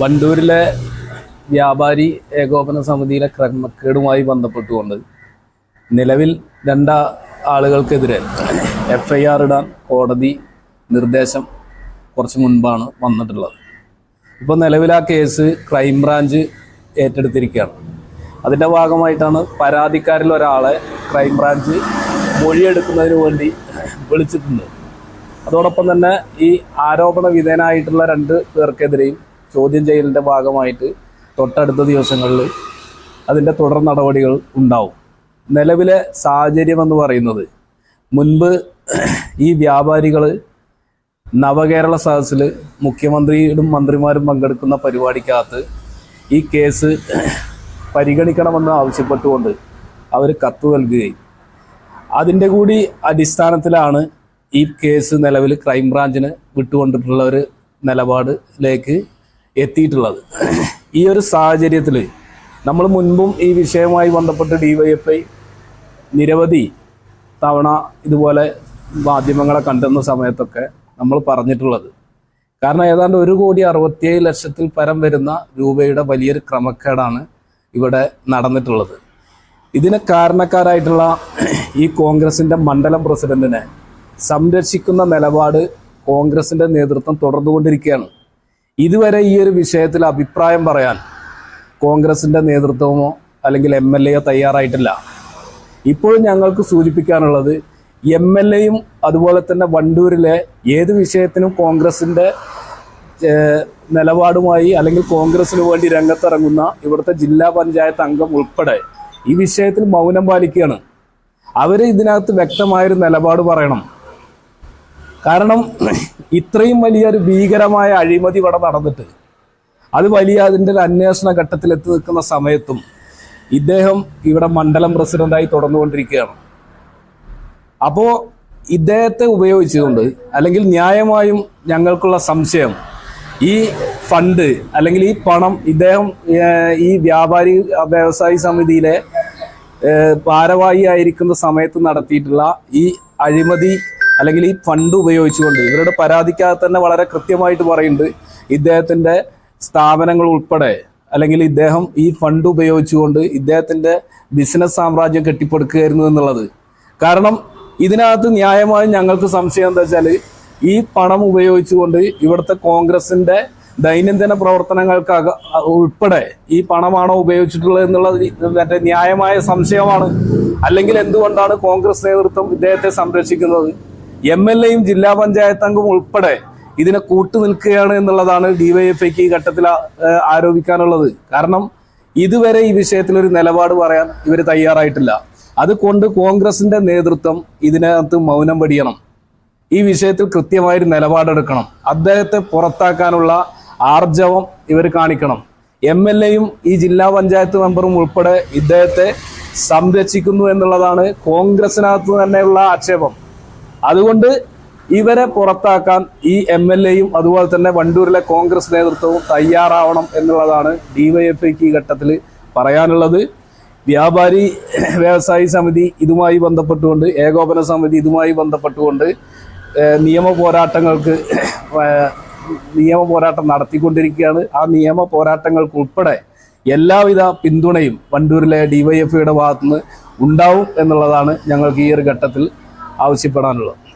വണ്ടൂരിലെ വ്യാപാരി ഏകോപന സമിതിയിലെ ക്രമക്കേടുമായി ബന്ധപ്പെട്ടുകൊണ്ട് നിലവിൽ രണ്ട ആളുകൾക്കെതിരെ എഫ് ഐ ആർ ഇടാൻ കോടതി നിർദ്ദേശം കുറച്ച് മുൻപാണ് വന്നിട്ടുള്ളത്. ഇപ്പോൾ നിലവിൽ ആ കേസ് ക്രൈംബ്രാഞ്ച് ഏറ്റെടുത്തിരിക്കുകയാണ്. അതിന്റെ ഭാഗമായിട്ടാണ് പരാതിക്കാരിൽ ഒരാളെ ക്രൈംബ്രാഞ്ച് മൊഴിയെടുക്കുന്നതിന് വേണ്ടി വിളിച്ചിട്ടുണ്ട്. അതോടൊപ്പം തന്നെ ഈ ആരോപണ വിധേയനായിട്ടുള്ള രണ്ട് പേർക്കെതിരെയും ചോദ്യം ചെയ്യലിന്റെ ഭാഗമായിട്ട് തൊട്ടടുത്ത ദിവസങ്ങളിൽ അതിന്റെ തുടർ നടപടികൾ ഉണ്ടാവും. നിലവിലെ സാഹചര്യം എന്ന് പറയുന്നത് മുൻപ് ഈ വ്യാപാരികൾ നവകേരള സദസ്സിൽ മുഖ്യമന്ത്രിയും മന്ത്രിമാരും പങ്കെടുക്കുന്ന പരിപാടിക്കകത്ത് ഈ കേസ് പരിഗണിക്കണമെന്ന് ആവശ്യപ്പെട്ടുകൊണ്ട് അവർ കത്ത് നൽകുകയും. അതിന്റെ കൂടി അടിസ്ഥാനത്തിലാണ് ഈ കേസ് നിലവിൽ ക്രൈംബ്രാഞ്ചിന് വിട്ടുകൊണ്ടിട്ടുള്ള ഒരു നിലപാടിലേക്ക് എത്തിയിട്ടുള്ളത്. ഈ ഒരു സാഹചര്യത്തിൽ നമ്മൾ മുൻപും ഈ വിഷയവുമായി ബന്ധപ്പെട്ട് ഡിവൈഎഫ്ഐ നിരവധി തവണ ഇതുപോലെ മാധ്യമങ്ങളെ കണ്ടെന്ന സമയത്തൊക്കെ നമ്മൾ പറഞ്ഞിട്ടുള്ളത്. കാരണം ഏതാണ്ട് ഒരു കോടി അറുപത്തിയേഴ് ലക്ഷത്തിൽ പരം വരുന്ന രൂപയുടെ വലിയൊരു ക്രമക്കേടാണ് ഇവിടെ നടന്നിട്ടുള്ളത്. ഇതിന് കാരണക്കാരായിട്ടുള്ള ഈ കോൺഗ്രസിന്റെ മണ്ഡലം പ്രസിഡന്റിനെ സംരക്ഷിക്കുന്ന നിലപാട് കോൺഗ്രസിന്റെ നേതൃത്വം തുടർന്നുകൊണ്ടിരിക്കുകയാണ്. ഇതുവരെ ഈ ഒരു വിഷയത്തിൽ അഭിപ്രായം പറയാൻ കോൺഗ്രസിന്റെ നേതൃത്വമോ അല്ലെങ്കിൽ എം എൽ എയോ തയ്യാറായിട്ടില്ല. ഇപ്പോഴും ഞങ്ങൾക്ക് സൂചിപ്പിക്കാനുള്ളത് എം എൽ എയും അതുപോലെ തന്നെ വണ്ടൂരിലെ ഏത് വിഷയത്തിനും കോൺഗ്രസിന്റെ നിലപാടുമായി അല്ലെങ്കിൽ കോൺഗ്രസിന് വേണ്ടി രംഗത്തിറങ്ങുന്ന ഇവിടുത്തെ ജില്ലാ പഞ്ചായത്ത് അംഗം ഉൾപ്പെടെ ഈ വിഷയത്തിൽ മൗനം പാലിക്കുകയാണ്. അവർ ഇതിനകത്ത് വ്യക്തമായൊരു നിലപാട് പറയണം. കാരണം ഇത്രയും വലിയൊരു ഭീകരമായ അഴിമതി ഇവിടെ നടന്നിട്ട് അത് വലിയ അതിന്റെ ഒരു അന്വേഷണ ഘട്ടത്തിൽ എത്തി നിൽക്കുന്ന സമയത്തും ഇദ്ദേഹം ഇവിടെ മണ്ഡലം പ്രസിഡന്റായി തുടർന്നുകൊണ്ടിരിക്കുകയാണ്. അപ്പോൾ ഇദ്ദേഹത്തെ ഉപയോഗിച്ചുകൊണ്ട് അല്ലെങ്കിൽ ന്യായമായും ഞങ്ങൾക്കുള്ള സംശയം ഈ ഫണ്ട് അല്ലെങ്കിൽ ഈ പണം ഇദ്ദേഹം ഈ വ്യാപാരി വ്യവസായി സമിതിയിലെ ഭാരവാഹി ആയിരിക്കുന്ന സമയത്ത് നടത്തിയിട്ടുള്ള ഈ അഴിമതി അല്ലെങ്കിൽ ഈ ഫണ്ട് ഉപയോഗിച്ചുകൊണ്ട് ഇവരുടെ പരാതിക്കകത്ത് തന്നെ വളരെ കൃത്യമായിട്ട് പറയുന്നുണ്ട്. ഇദ്ദേഹത്തിന്റെ സ്ഥാപനങ്ങൾ ഉൾപ്പെടെ അല്ലെങ്കിൽ ഇദ്ദേഹം ഈ ഫണ്ട് ഉപയോഗിച്ചുകൊണ്ട് ഇദ്ദേഹത്തിന്റെ ബിസിനസ് സാമ്രാജ്യം കെട്ടിപ്പടുക്കുകയായിരുന്നു എന്നുള്ളത്. കാരണം ഇതിനകത്ത് ന്യായമായും ഞങ്ങൾക്ക് സംശയം എന്താ വെച്ചാൽ ഈ പണം ഉപയോഗിച്ചുകൊണ്ട് ഇവിടുത്തെ കോൺഗ്രസിന്റെ ദൈനംദിന പ്രവർത്തനങ്ങൾക്ക് ഉൾപ്പെടെ ഈ പണമാണോ ഉപയോഗിച്ചിട്ടുള്ളത് എന്നുള്ളത് മറ്റേ ന്യായമായ സംശയമാണ്. അല്ലെങ്കിൽ എന്തുകൊണ്ടാണ് കോൺഗ്രസ് നേതൃത്വം ഇദ്ദേഹത്തെ സംരക്ഷിക്കുന്നത്? എം എൽ എയും ജില്ലാ പഞ്ചായത്ത് അംഗവും ഉൾപ്പെടെ ഇതിനെ കൂട്ടു നിൽക്കുകയാണ് എന്നുള്ളതാണ് ഡിവൈഎഫ്ഐക്ക് ഈ ഘട്ടത്തിൽ ആരോപിക്കാനുള്ളത്. കാരണം ഇതുവരെ ഈ വിഷയത്തിൽ ഒരു നിലപാട് പറയാൻ ഇവർ തയ്യാറായിട്ടില്ല. അതുകൊണ്ട് കോൺഗ്രസിന്റെ നേതൃത്വം ഇതിനകത്ത് മൗനം വെടിയണം. ഈ വിഷയത്തിൽ കൃത്യമായൊരു നിലപാടെടുക്കണം. അദ്ദേഹത്തെ പുറത്താക്കാനുള്ള ആർജവം ഇവർ കാണിക്കണം. എം എൽ എയും ഈ ജില്ലാ പഞ്ചായത്ത് മെമ്പറും ഉൾപ്പെടെ ഇദ്ദേഹത്തെ സംരക്ഷിക്കുന്നു എന്നുള്ളതാണ് കോൺഗ്രസിനകത്ത് തന്നെയുള്ള ആക്ഷേപം. അതുകൊണ്ട് ഇവരെ പുറത്താക്കാൻ ഈ എം എൽ എയും അതുപോലെ തന്നെ വണ്ടൂരിലെ കോൺഗ്രസ് നേതൃത്വവും തയ്യാറാവണം എന്നുള്ളതാണ് ഡിവൈഎഫ്ഐക്ക് ഈ ഘട്ടത്തിൽ പറയാനുള്ളത്. വ്യാപാരി വ്യവസായി സമിതി ഇതുമായി ബന്ധപ്പെട്ടുകൊണ്ട് ഏകോപന സമിതി ഇതുമായി ബന്ധപ്പെട്ടുകൊണ്ട് നിയമ പോരാട്ടങ്ങൾക്ക് നിയമ പോരാട്ടം നടത്തിക്കൊണ്ടിരിക്കുകയാണ്. ആ നിയമ പോരാട്ടങ്ങൾക്ക് ഉൾപ്പെടെ എല്ലാവിധ പിന്തുണയും വണ്ടൂരിലെ ഡിവൈഎഫ്ഐയുടെ ഭാഗത്തുനിന്ന് ഉണ്ടാവും എന്നുള്ളതാണ് ഞങ്ങൾക്ക് ഈ ഒരു ഘട്ടത്തിൽ ആവശ്യപ്പെടാനുള്ളത്.